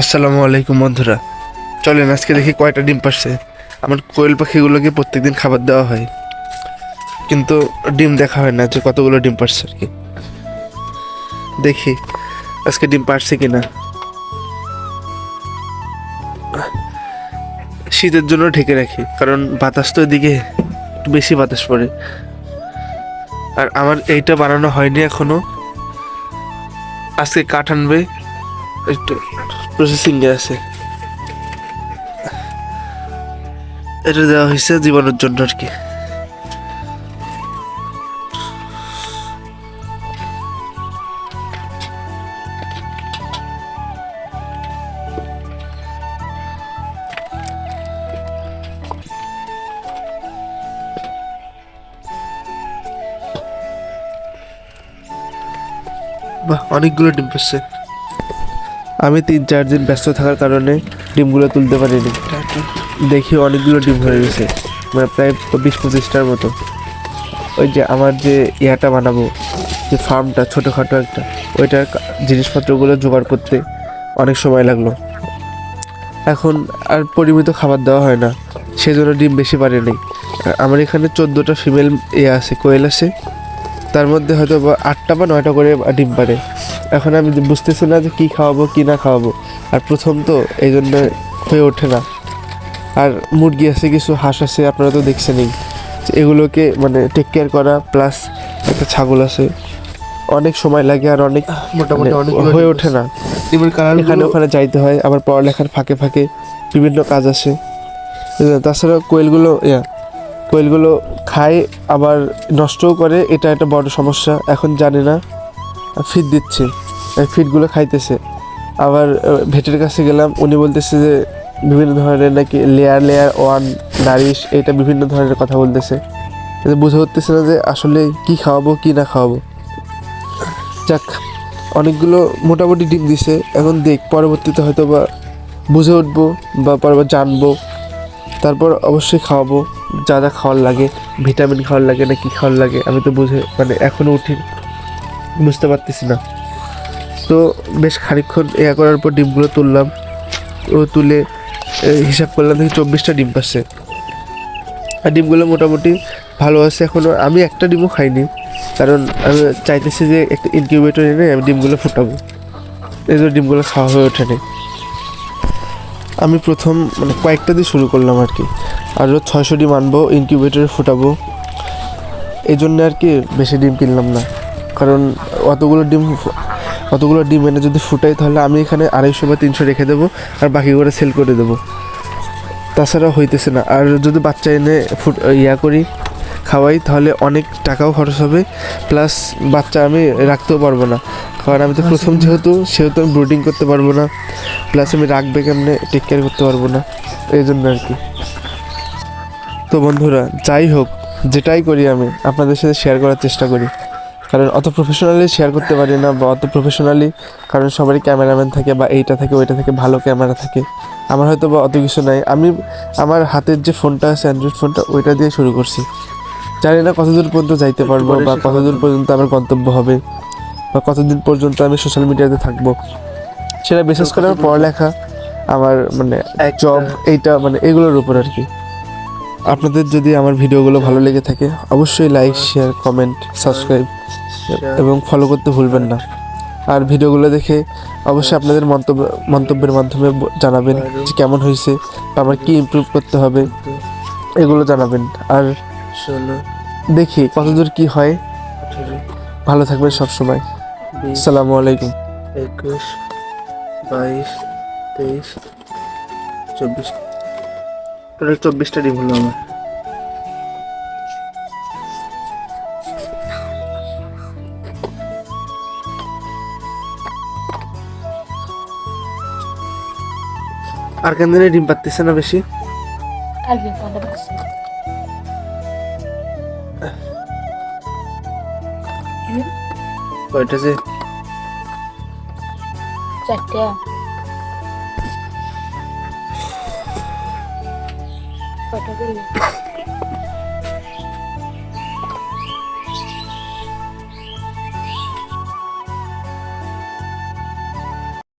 আসসালামু আলাইকুম বন্ধুরা। চলেন, আজকে দেখি কয়টা ডিম পারছে আমার কোয়েল পাখিগুলোকে প্রত্যেকদিন খাবার দেওয়া হয়। কিন্তু ডিম দেখা হয় না, যে কতগুলো ডিম পারছে আর কি। দেখি, আজকে ডিম পারছে কি না শীতের জন্য ঢেকে রাখি, কারণ বাতাস তো এদিকে বেশি বাতাস পড়ে। আর আমার এইটা বানানো হয়নি এখনও। আজকে কাঠ আনবে, একটু প্রসেসিং এ আছে এটা দেওয়া হয়েছে জীবনের জন্য আর কি বাহ অনেকগুলো ডিম পাচ্ছে আমি তিন, চার দিন ব্যস্ত থাকার কারণে ডিমগুলো তুলতে পারিনি। দেখি অনেকগুলো ডিম হয়ে গেছে মানে প্রায় বিশ, পঁচিশটার মতো। ওই যে আমার যে ইয়াটা বানাবো, যে ফার্মটা, ছোটোখাটো একটা, ওইটার জিনিসপত্রগুলো জোগাড় করতে অনেক সময় লাগল। এখন আর পরিমিত খাবার দেওয়া হয় না, সেজন্য ডিম বেশি পারে নেই আমার এখানে চোদ্দোটা ফিমেল ইয়ে আছে, কোয়েল আছে। তার মধ্যে হয়তো বা আটটা বা নয়টা করে ডিম পারে। এখন আমি বুঝতেছি না যে কী খাওয়াবো কী না খাওয়াবো। আর প্রথম তো এই জন্য হয়ে ওঠে না। আর মুরগি আছে কিছু হাঁস আছে আপনারা তো দেখছেনই। যে এগুলোকে মানে টেক কেয়ার করা প্লাস একটা ছাগল আছে। অনেক সময় লাগে আর অনেক মোটামুটি মানে অনেকগুলো হয়ে ওঠে না। এখানে ওখানে যাইতে হয় আবার পড়ালেখার ফাঁকে ফাঁকে বিভিন্ন কাজ আছে এ, তাছাড়া কোয়েলগুলো ইয়া কোয়েলগুলো খায়, আবার নষ্টও করে, এটা একটা বড় সমস্যা। এখন জানে না ফিট দিচ্ছে ফিটগুলো খাইতেছে। আবার ভেটের কাছে গেলাম, উনি বলতেছে যে, বিভিন্ন ধরনের নাকি লেয়ার লেয়ার ওয়ান নারিশ, এটা বিভিন্ন ধরনের কথা বলতেছে। বুঝে উঠতেছে না যে, আসলে কি খাওয়াবো, কি না খাওয়াবো। যাক, অনেকগুলো মোটামুটি ডিম দিছে। এখন দেখ, পরবর্তীতে হয়তো বা বুঝে উঠবো বা পরবার জানব। তারপর অবশ্যই খাওয়াবো। যা যা খাওয়ার লাগে, ভিটামিন খাওয়ার লাগে না কি খাওয়ার লাগে, আমি তো বুঝে মানে এখনও উঠি, বুঝতে পারতেছি না। তো বেশ খানিকক্ষণ ইয়া করার পর ডিমগুলো তুললাম। ও তুলে হিসাব করলাম দেখি চব্বিশটা ডিম পাচ্ছে। আর ডিমগুলো মোটামুটি ভালো আছে এখনও আমি একটা ডিমও খাইনি, কারণ আমি চাইতেছি যে একটা ইনকিউবেটর এনে আমি ডিমগুলো ফুটাবো। এই জন্য ডিমগুলো খাওয়া হয়ে ওঠেনি। আমি প্রথম মানে কয়েকটা দিয়ে শুরু করলাম আর কি। আরও ছয়শো ডিম আনব ইনকিউবেটরে ফুটাবো। এই জন্য আর কি বেশি ডিম কিনলাম না। কারণ অতগুলো ডিম অতগুলো ডিম এনে যদি ফুটাই তাহলে আমি এখানে আড়াইশো বা তিনশো রেখে দেবো আর বাকিগুলো সেল করে দেবো। তাছাড়া হইতেছে না। আর যদি বাচ্চা এনে ফুট ইয়া করি খাওয়াই তাহলে অনেক টাকাও খরচ হবে প্লাস বাচ্চা আমি রাখতেও পারব না। কারণ আমি তো প্রথম যেহেতু সেহেতু আমি ব্রুডিং করতে পারব না প্লাস আমি রাখবে কেমনে টেক কেয়ার করতে পারব না এই জন্য আর কি। তো বন্ধুরা যাই হোক যেটাই করি আমি আপনাদের সাথে শেয়ার করার চেষ্টা করি। কারণ অত প্রফেশনালি শেয়ার করতে পারি না বা অত প্রফেশনালি কারণ সবারই ক্যামেরাম্যান থাকে বা এইটা থাকে ওইটা থাকে ভালো ক্যামেরা থাকে। আমার হয়তো বা অত কিছু নাই। আমি আমার হাতের যে ফোনটা আছে অ্যান্ড্রয়েড ফোনটা ওইটা দিয়ে শুরু করছি। জানি না কতদূর পর্যন্ত যাইতে পারব বা কতদূর পর্যন্ত আমার গন্তব্য হবে বা কতদিন পর্যন্ত আমি সোশ্যাল মিডিয়াতে থাকব। সেটা বিশেষ করে আমার পড়ালেখা আমার মানে জব এইটা মানে এগুলোর উপর আর কি। আপনাদের যদি আমার ভিডিওগুলো ভালো লেগে থাকে অবশ্যই লাইক শেয়ার কমেন্ট সাবস্ক্রাইব এবং ফলো করতে ভুলবেন না। আর ভিডিওগুলো দেখে অবশ্যই আপনাদের মন্তব্য মন্তব্যের মাধ্যমে জানাবেন যে কেমন হয়েছে বা আমার কী ইমপ্রুভ করতে হবে এগুলো জানাবেন। আর দেখি কতদূর কি হয়। ভালো থাকবে সবসময়। আসসালামু আলাইকুম। একুশ বাইশ তেইশ চব্বিশ। টোটাল চব্বিশটা ডিম হলো আমার। আর কেন দিনে ডিম পাততেছে না বেশি. কয়টা যে? চারটা। কয়টা